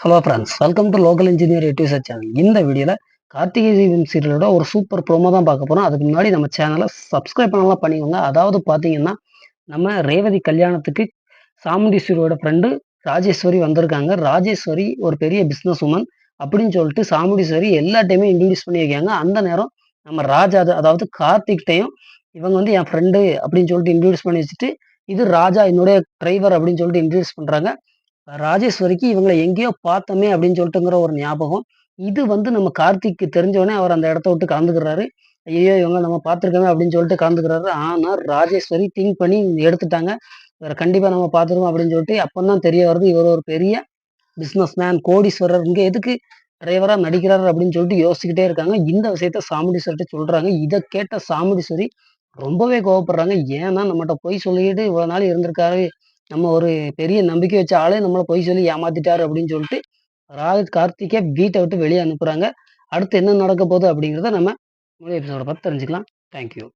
Hello friends welcome to local engineer youtuber channel இந்த வீடியோவில் கார்த்திகை தீபம் சீரியலோட ஒரு சூப்பர் ப்ரோமோ தான் பார்க்க போகிறோம் அதுக்கு முன்னாடி நம்ம சேனலை சப்ஸ்கிரைப் பண்ணலாம் பண்ணிக்கோங்க. அதாவது பார்த்தீங்கன்னா நம்ம ரேவதி கல்யாணத்துக்கு சாமுண்டீஸ்வரியோட ஃப்ரெண்டு ராஜேஸ்வரி வந்திருக்காங்க. ராஜேஸ்வரி ஒரு பெரிய பிஸ்னஸ் உமன் அப்படின்னு சொல்லிட்டு சாமுண்டீஸ்வரி எல்லா டைமே இன்ட்ரடியூஸ் பண்ணி வைக்காங்க அந்த நேரம் நம்ம ராஜா அதாவது கார்த்திக்டையும் இவங்க வந்து என் ஃப்ரெண்டு அப்படின்னு சொல்லிட்டு இன்ட்ரடியூஸ் பண்ணி வச்சுட்டு இது ராஜா என்னுடைய டிரைவர் அப்படின்னு சொல்லிட்டு இன்ட்ரடியூஸ் பண்ணுறாங்க ராஜேஸ்வரிக்கு இவங்களை எங்கேயோ பார்த்தோமே அப்படின்னு சொல்லிட்டுங்கிற ஒரு ஞாபகம். இது வந்து நம்ம கார்த்திக்கு தெரிஞ்சவொடனே அவர் அந்த இடத்த விட்டு கலந்துக்கிறாரு. ஐயோ இவங்க நம்ம பார்த்துருக்கோமே அப்படின்னு சொல்லிட்டு கலந்துக்கிறாரு. ஆனால் ராஜேஸ்வரி திங்க் பண்ணி எடுத்துட்டாங்க. வேற கண்டிப்பாக நம்ம பார்த்துருவோம் அப்படின்னு சொல்லிட்டு அப்போ தான் தெரிய வருது. இவர் ஒரு பெரிய பிஸ்னஸ் மேன் கோடீஸ்வரர். இங்கே எதுக்கு டிரைவராக நடிக்கிறாரு அப்படின்னு சொல்லிட்டு யோசிச்சுக்கிட்டே இருக்காங்க. இந்த விஷயத்த சாமுண்டீஸ்வர்கிட்ட சொல்கிறாங்க இதை கேட்ட சாமுண்டீஸ்வரி ரொம்பவே கோவப்படுறாங்க. ஏன்னா நம்மகிட்ட போய் சொல்லிக்கிட்டு இவ்வளோ நாள் இருந்திருக்காரு. நம்ம ஒரு பெரிய நம்பிக்கை வச்ச ஆளே நம்மளை பொய் சொல்லி ஏமாத்திட்டாரு அப்படின்னு சொல்லிட்டு ராஜ் கார்த்திகே வீட்டை விட்டு வெளியே அனுப்புறாங்க. அடுத்து என்ன நடக்க போகுது அப்படிங்கிறத நம்ம எபிசோட பார்த்து தெரிஞ்சுக்கலாம். தேங்க்யூ